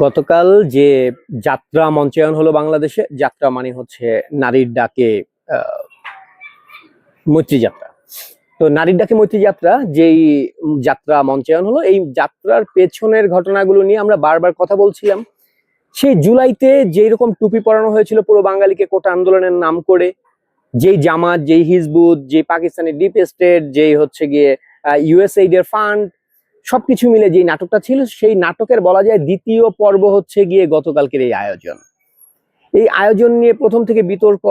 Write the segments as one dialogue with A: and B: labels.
A: গতকাল যে যাত্রা মঞ্চায়ন হলো বাংলাদেশে, যাত্রা মানে হচ্ছে নারীর ডাকে মৈত্রী যাত্রা তো নারীর ডাকে মৈত্রী যাত্রা যেই যাত্রা মঞ্চায়ন হলো, এই যাত্রার পেছনের ঘটনাগুলো নিয়ে আমরা বারবার কথা বলছিলাম। সেই জুলাইতে যেই রকম টুপি পরানো হয়েছিল পুরো বাঙালিকে কোটা আন্দোলনের নাম করে, যেই জামাত, যেই হিজবুত, যেই পাকিস্তানের ডিপ স্টেট, যেই হচ্ছে গিয়ে ইউএসএইড এর ফান্ড সবকিছু মিলে যে নাটকটা ছিল, সেই নাটকের বলা যায় দ্বিতীয় পর্ব হচ্ছে গিয়ে গতকালকের এই আয়োজন। এই আয়োজন নিয়ে প্রথম থেকে বিতর্ক,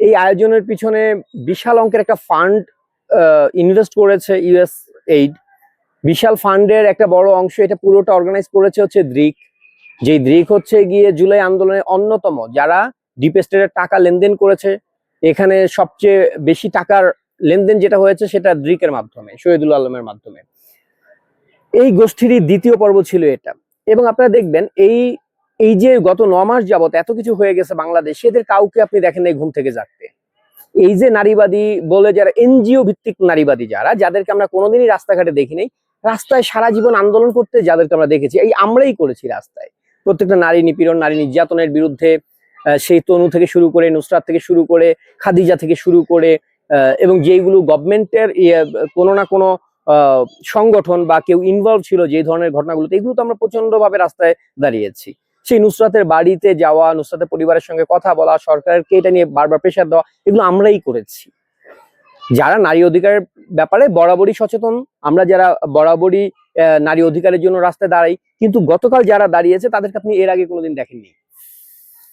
A: এই আয়োজনের পিছনে বিশাল অঙ্কের একটা ফান্ড ইনভেস্ট করেছে ইউএস এইড বিশাল ফান্ডের একটা বড় অংশ এটা পুরোটা অর্গানাইজ করেছে হচ্ছে দ্রিক। যেই দ্রিক হচ্ছে গিয়ে জুলাই আন্দোলনের অন্যতম, যারা ডিপ স্টেটের টাকা লেনদেন করেছে। এখানে সবচেয়ে বেশি টাকার লেনদেন যেটা হয়েছে সেটা দ্রিকের মাধ্যমে, শহীদুল আলমের মাধ্যমে। এই গোষ্ঠীরই দ্বিতীয় পর্ব ছিল এটা। এবং আপনারা দেখবেন এই এই যে গত ন মাস যাবত এত কিছু হয়ে গেছে বাংলাদেশে, এদের কাউকে আপনি দেখেন নাই ঘুম থেকে জাগতে। এই যে নারীবাদী বলে যারা, এনজিও ভিত্তিক নারীবাদী যারা, যাদেরকে আমরা কোনোদিনই রাস্তাঘাটে দেখি রাস্তায় সারা জীবন আন্দোলন করতে যাদেরকে আমরা দেখেছি, এই আমরাই করেছি রাস্তায়। প্রত্যেকটা নারী নিপীড়ন, নারী নির্যাতনের বিরুদ্ধে সেই তনু থেকে শুরু করে, নুসরাত থেকে শুরু করে, খাদিজা থেকে শুরু করে এবং যেইগুলো গভর্নমেন্টের কোনো না কোনো সংগঠন বা কেউ ইনভলভ ছিল যে ধরনের ঘটনাগুলোতে, এগুলো তো আমরা প্রচণ্ড ভাবে রাস্তায় দাঁড়িয়েছি। সেই নুসরাতের বাড়িতে যাওয়া, নুসরাতের পরিবারের সঙ্গে কথা বলা, সরকারকে এটা নিয়ে বারবার প্রেশার দেওয়া, এগুলো আমরাই করেছি। যারা নারী অধিকারের ব্যাপারে বরাবরই সচেতন, আমরা যারা বরাবরই নারী অধিকারের জন্য রাস্তায় দাঁড়াই, কিন্তু গতকাল যারা দাঁড়িয়েছে, তাদেরকে আপনি এর আগে কোনোদিন দেখেননি।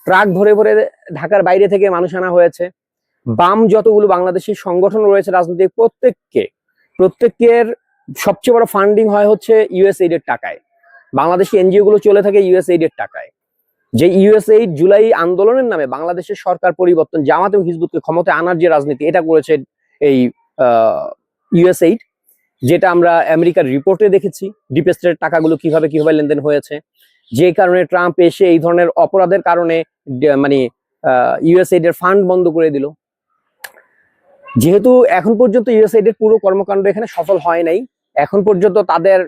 A: ট্রাক ভরে ভরে ঢাকার বাইরে থেকে মানুষ আনা হয়েছে। বাম যতগুলো বাংলাদেশের সংগঠন রয়েছে, রাজনৈতিক প্রত্যেককে প্রত্যেকের সবচেয়ে বড় ফান্ডিং হয় হচ্ছে ইউএসএইড এর টাকায়। বাংলাদেশি এনজিও গুলো চলে থাকে ইউএসএইড এর টাকায়। যে ইউএসএইড জুলাই আন্দোলনের নামে বাংলাদেশের সরকার পরিবর্তন জামাত এবং হিজবুতকে ক্ষমতায় আনার যে রাজনীতি, এটা করেছে এই ইউএসএইড যেটা আমরা আমেরিকার রিপোর্টে দেখেছি ডিপেস্টের টাকাগুলো কীভাবে কীভাবে লেনদেন হয়েছে। যে কারণে ট্রাম্প এসে এই ধরনের অপরাধের কারণে মানে ইউএসএইড এর ফান্ড বন্ধ করে দিল। যেহেতু এখন পর্যন্ত ইউএসএইড এর পুরো কর্মকাণ্ড এখানে সফল হয় নাই, এখন পর্যন্ত তাদের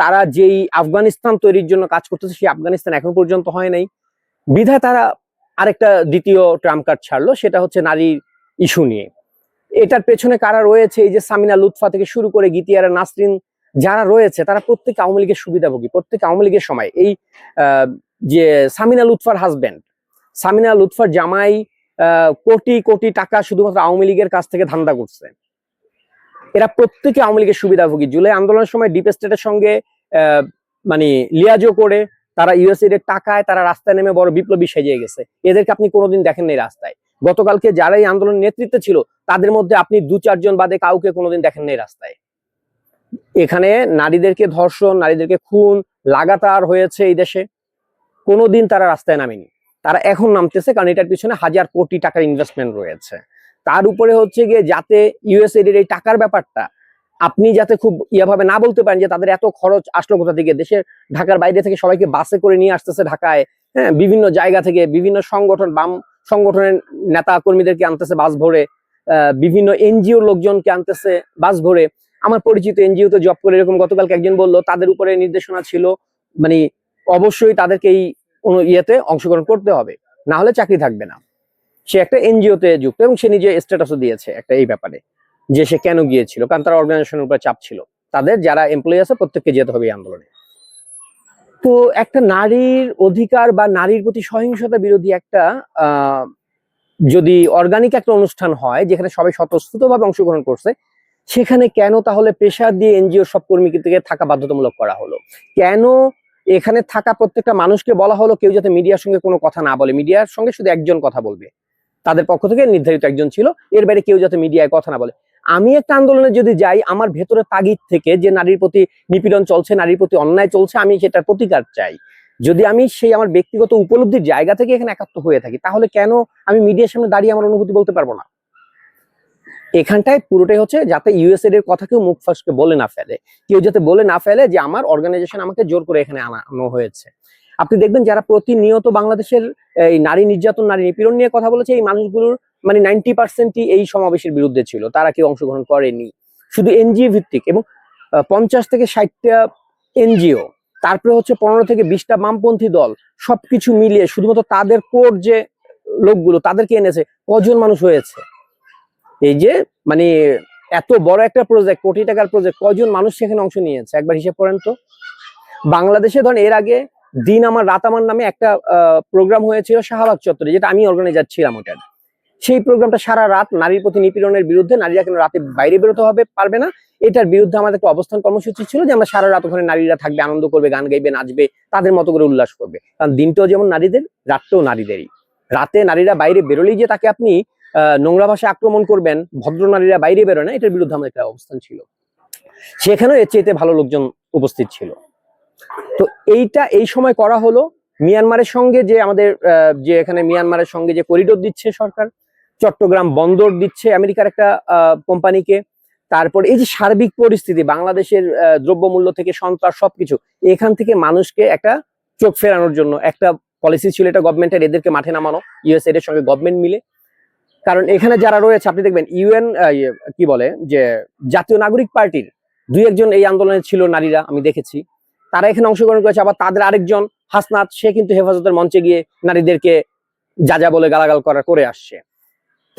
A: তারা যেই আফগানিস্তান তৈরির জন্য কাজ করতেছে সেই আফগানিস্তান এখন পর্যন্ত হয় নাই। বিধায় তারা আরেকটা দ্বিতীয় ট্রাম্প কার্ড ছাড়লো, সেটা হচ্ছে নারীর ইস্যু নিয়ে। এটার পেছনে কারা রয়েছে? এই যে সামিনা লুৎফা থেকে শুরু করে গীতিয়ারা নাসরিন যারা রয়েছে, তারা প্রত্যেক আওয়ামী লীগের সুবিধাভোগী, প্রত্যেক আওয়ামী লীগের সময়। এই যে সামিনা লুৎফার হাজবেন্ড সামিনা লুৎফার জামাই কোটি কোটি টাকা শুধুমাত্র আওয়ামী লীগের কাছ থেকে ধান্দা করছে। এরা প্রত্যেকে আওয়ামী লীগের সুবিধাভোগী। জুলাই আন্দোলনের সময় ডিপ স্টেটের সঙ্গে মানে লিয়াজো করে, তারা ইউএসএড এর টাকায় তারা রাস্তায় নেমে বড় বিপ্লবী সেজে গেছে। এদেরকে আপনি কোনোদিন দেখেন নাই রাস্তায়। গতকালকে যারা এই আন্দোলনের নেতৃত্বে ছিল, তাদের মধ্যে আপনি দু চারজন বাদে কাউকে কোনোদিন দেখেন নাই রাস্তায়। এখানে নারীদেরকে ধর্ষণ, নারীদেরকে খুন লাগাতার হয়েছে এই দেশে। কোনোদিন তারা রাস্তায় নামেনি। তারা এখন নামতেছে কারণ এটার পিছনে হাজার কোটি টাকার ইনভেস্টমেন্ট রয়েছে। তার উপরে হচ্ছে গিয়ে যাতে ইউএসএড এর এই টাকার ব্যাপারটা আপনি যাতে খুব ইয়াভাবে না বলতে পারেন যে তাদের এত খরচ আসলো কোথা থেকে, দেশের ঢাকার বাইরে থেকে সবাইকে বাসে করে নিয়ে আসতেছে ঢাকায় হ্যাঁ বিভিন্ন জায়গা থেকে বিভিন্ন সংগঠন, বাম সংগঠনের নেতা কর্মীদেরকে আনতেছে বাস ভরে বিভিন্ন এনজিও লোকজনকে আনতেছে বাস ভরে। আমার পরিচিত এনজিও তে জব করে এরকম গতকালকে একজন বলল, তাদের উপরে নির্দেশনা ছিল মানে অবশ্যই তাদেরকে এই অনু- ইয়েতে অংশগ্রহণ করতে হবে। না হলে চাকরি থাকবে না। সে একটা এনজিও তে যুক্ত এবং সে নিজে স্ট্যাটাসও দিয়েছে একটা এই ব্যাপারে, যে সে কেন গিয়েছিল, কারণ তার অর্গানাইজেশনের উপরে চাপ ছিল। তাদের যারা এমপ্লয়ি আছে, প্রত্যেককে যেতে হবে এই আন্দোলনে। তো একটা নারীর অধিকার বা নারীর প্রতি সহিংসতা বিরোধী একটা যদি অর্গানিক একটা অনুষ্ঠান হয়, যেখানে সবাই স্বতঃস্ফূর্তভাবে অংশগ্রহণ করছে, সেখানে কেন তাহলে পেশা দিয়ে এনজিও সব কর্মীকে থাকা বাধ্যতামূলক করা হলো? কেন এখানে থাকা প্রত্যেকটা মানুষকে বলা হলো কেউ যাতে মিডিয়ার সঙ্গে কোনো কথা না বলে। মিডিয়ার সঙ্গে শুধু একজন কথা বলবে। তাদের পক্ষ থেকে নির্ধারিত একজন ছিল। এর বাইরে কেউ যাতে মিডিয়ায় কথা না বলে। আমি একটা আন্দোলনে যদি যাই, আমার ভেতরে তাগিদ থেকে যে নারীর প্রতি নিপীড়ন চলছে, নারীর প্রতি অন্যায় চলছে, আমি সেটার প্রতিকার চাই। যদি আমি সেই আমার ব্যক্তিগত উপলব্ধির জায়গা থেকে এখানে একাত্ম হয়ে থাকি, তাহলে কেন আমি মিডিয়ার সামনে দাঁড়িয়ে আমার অনুভূতি বলতে পারব না? এখানটায় পুরোটাই হচ্ছে যাতে ইউএসএড এর কথা কেউ মুখ ফাঁসকে বলে না ফেলে। কেউ যাতে বলে না ফেলে যে আমার অর্গানাইজেশন আমাকে জোর করে এখানে আনানো হয়েছে। আপনি দেখবেন যারা প্রতিনিয়ত বাংলাদেশের, এই নারী নির্যাতন, নারী নিপীড়ন নিয়ে কথা বলেছে, এই মানুষগুলোর মানে নাইনটি পার্সেন্টই এই সমাবেশের বিরুদ্ধে ছিল। তারা কেউ অংশগ্রহণ করেনি। শুধু এনজিও ভিত্তিক এবং পঞ্চাশ থেকে ষাটটা এনজিও, তারপরে হচ্ছে পনেরো থেকে বিশটা বামপন্থী দল, সবকিছু মিলিয়ে শুধুমাত্র তাদের কোর যে লোকগুলো, তাদেরকে এনেছে, কজন মানুষ হয়েছে? এই যে মানে এত বড় একটা প্রজেক্ট কোটি টাকার প্রজেক্ট কজন মানুষ সেখানে অংশ নিয়েছে? একবার হিসেব করেন তো। বাংলাদেশে ধরেন এর আগে দিন আমার, রাত আমার নামে একটা প্রোগ্রাম হয়েছিল শাহবাগ চত্বরে, যেটা আমি অর্গানাইজার ছিলাম ওটার। সেই প্রোগ্রামটা সারা রাত নারীর প্রতি নিপীড়নের বিরুদ্ধে, নারীরা কেন রাতে বাইরে বেরোতে হবে পারবে না? এটার বিরুদ্ধে আমাদের একটা অবস্থান কর্মসূচি ছিল যে আমরা সারা রাত ওখানে নারীরা থাকবে, আনন্দ করবে, গান গাইবে, নাচবে, তাদের মতো করে উল্লাস করবে। কারণ দিনটাও যেমন নারীদের, রাতটাও নারীদেরই। রাতে নারীরা বাইরে বেরোলেই যে তাকে আপনি নোংরা ভাষায় আক্রমণ করবেন, ভদ্র নারীরা বাইরে বেরোয় না, এটার বিরুদ্ধে আমাদের একটা অবস্থান ছিল। সেখানেও এর চাইতে ভালো লোকজন উপস্থিত ছিল। তো এইটা এই সময় করা হলো। মিয়ানমারের সঙ্গে যে আমাদের যে এখানে মিয়ানমারের সঙ্গে যে করিডোর দিচ্ছে সরকার, চট্টগ্রাম বন্দর দিচ্ছে আমেরিকার একটা কোম্পানিকে। তারপর এই যে সার্বিক পরিস্থিতি, বাংলাদেশের দ্রব্যমূল্য থেকে সন্ত্রাস সবকিছু, এখান থেকে মানুষকে একটা চোখ ফেরানোর জন্য একটা পলিসি ছিল, এটা গভর্নমেন্টের এদেরকে মাঠে নামানো ইউএসএ এর সঙ্গে গভর্নমেন্ট মিলে। কারণ এখানে যারা রয়েছে, আপনি দেখবেন ইউএন কি বলে, যে জাতীয় নাগরিক পার্টির দুই একজন এই আন্দোলনে ছিল নারীরা, আমি দেখেছি। তারা এখানে অংশগ্রহণ করেছে, আবার তাদের আরেকজন হাসনাত, সে কিন্তু হেফাজতের মঞ্চে গিয়ে নারীদেরকে যা যা বলে গালাগাল করা, করে আসছে।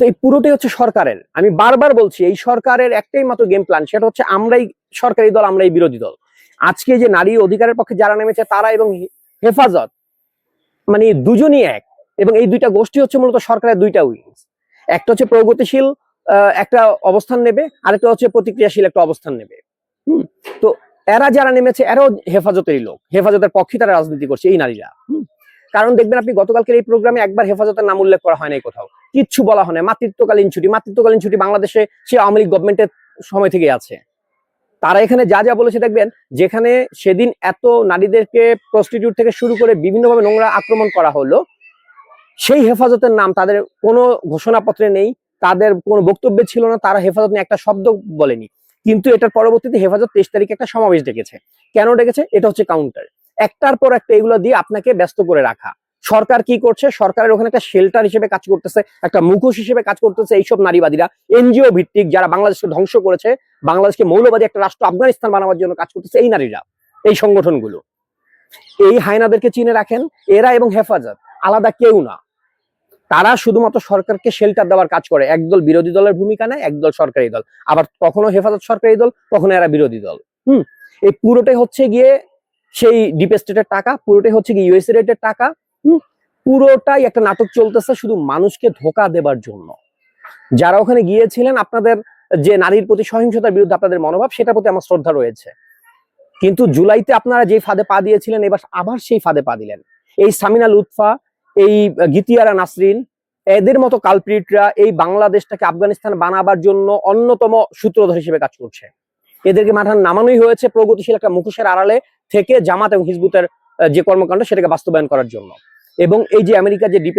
A: তো এই পুরোটাই হচ্ছে সরকারের। আমি বারবার বলছি, এই সরকারের একটাই মাত্র গেম প্ল্যান সেটা হচ্ছে আমরাই, সরকারি দল, আমরাই বিরোধী দল। আজকে যে নারী অধিকারের পক্ষে যারা নেমেছে, তারা এবং হেফাজত মানে দুজনই এক। এবং এই দুইটা গোষ্ঠী হচ্ছে মূলত সরকারের দুইটা উইংস একটা হচ্ছে প্রগতিশীল একটা অবস্থান নেবে, আরেকটা হচ্ছে প্রতিক্রিয়াশীল একটা অবস্থান নেবে। তো এরা যারা নেমেছে, এরাও হেফাজতেরই লোক। হেফাজতের পক্ষে তারা রাজনীতি করছে, এই নারীরা। কারণ দেখবেন আপনি গতকালকের এই প্রোগ্রামে একবার হেফাজতের নাম উল্লেখ করা হয় নাই কোথাও। কিচ্ছু বলা হয় না মাতৃত্বকালীন ছুটি। মাতৃত্বকালীন ছুটি বাংলাদেশে সে আওয়ামী লীগ গভর্নমেন্টের সময় থেকে আছে। তারা এখানে যা যা বলেছে দেখবেন, যেখানে সেদিন এত নারীদেরকে প্রস্টিটিউট থেকে শুরু করে বিভিন্নভাবে নোংরা আক্রমণ করা হলো সেই হেফাজতের নাম তাদের কোনো ঘোষণাপত্রে নেই, তাদের কোনো বক্তব্যে ছিল না, তারা হেফাজত নিয়ে একটা শব্দ বলেনি। কিন্তু এটার পরবর্তীতে হেফাজত তেইশ তারিখে একটা সমাবেশ ডেকেছে। কেন ডেকেছে? এটা হচ্ছে কাউন্টার একটার পর একটা এগুলো দিয়ে আপনাকে ব্যস্ত করে রাখা। সরকার কি করছে? সরকারের ওখানে একটা শেল্টার হিসেবে কাজ করতেছে, একটা মুখোশ হিসেবে কাজ করতেছে এইসব নারীবাদীরা। এনজিও ভিত্তিক যারা বাংলাদেশকে ধ্বংস করেছে, বাংলাদেশকে মৌলবাদী একটা রাষ্ট্র আফগানিস্তান বানাবার জন্য কাজ করতেছে এই নারীরা, এই সংগঠনগুলো। এই হায়নাদেরকে চিনে রাখেন, এরা এবং হেফাজত। আলাদা কেউ না। তারা শুধুমাত্র সরকারকে শেল্টার দেওয়ার কাজ করে। একদল বিরোধী দলের ভূমিকা নেয়, একদল সরকারি দল। আবার কখনো হেফাজত সরকারি দল, কখনো এরা বিরোধী দল। হুম? এই পুরোটাই হচ্ছে গিয়ে সেই ডিপ স্টেটের টাকা, পুরোটাই হচ্ছে গিয়ে ইউএস রেটের টাকা। হুম? পুরোটাই একটা নাটক চলতেছে শুধু মানুষকে ধোকা দেবার জন্য। যারা ওখানে গিয়েছিলেন, আপনাদের যে নারীর প্রতি সহিংসতার বিরুদ্ধে আপনাদের মনোভাব, সেটার প্রতি আমার শ্রদ্ধা রয়েছে। কিন্তু জুলাইতে আপনারা যে ফাঁদে পা দিয়েছিলেন, এবার আবার সেই ফাঁদে পা দিলেন। এই সামিনা লুৎফা এই গীতিয়ারা নাসরিন, এদের মতো কালপ্রিটরা এই বাংলাদেশটাকে আফগানিস্তান বানাবার জন্য অন্যতম সূত্রধর হিসেবে কাজ করছে। এদেরকে মাঠান নামানোই হয়েছে প্রগতিশীল একটা মুখোশের আড়ালে থেকে জামাত এবং হিজবুতের যে কর্মকাণ্ড সেটাকে বাস্তবায়ন করার জন্য। এবং এই যে আমেরিকা যে ডিপ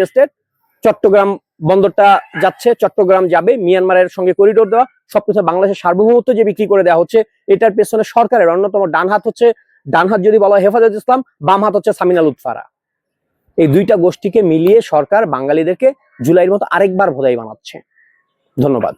A: চট্টগ্রাম বন্দরটা যাচ্ছে, চট্টগ্রাম যাবে, মিয়ানমারের সঙ্গে করিডোর দেওয়া, সবকিছু বাংলাদেশের সার্বভৌমত্ব যে বিক্রি করে দেওয়া হচ্ছে, এটার পেছনে সরকারের অন্যতম ডান হাত হচ্ছে ডান হাত যদি বলা হয় হেফাজত ইসলাম বাম হাত হচ্ছে সামিনা লুৎফারা। এই দুইটা গোষ্ঠীকে মিলিয়ে সরকার বাঙালিদেরকে জুলাইয়ের মতো আরেকবার ভোদাই বানাচ্ছে। ধন্যবাদ।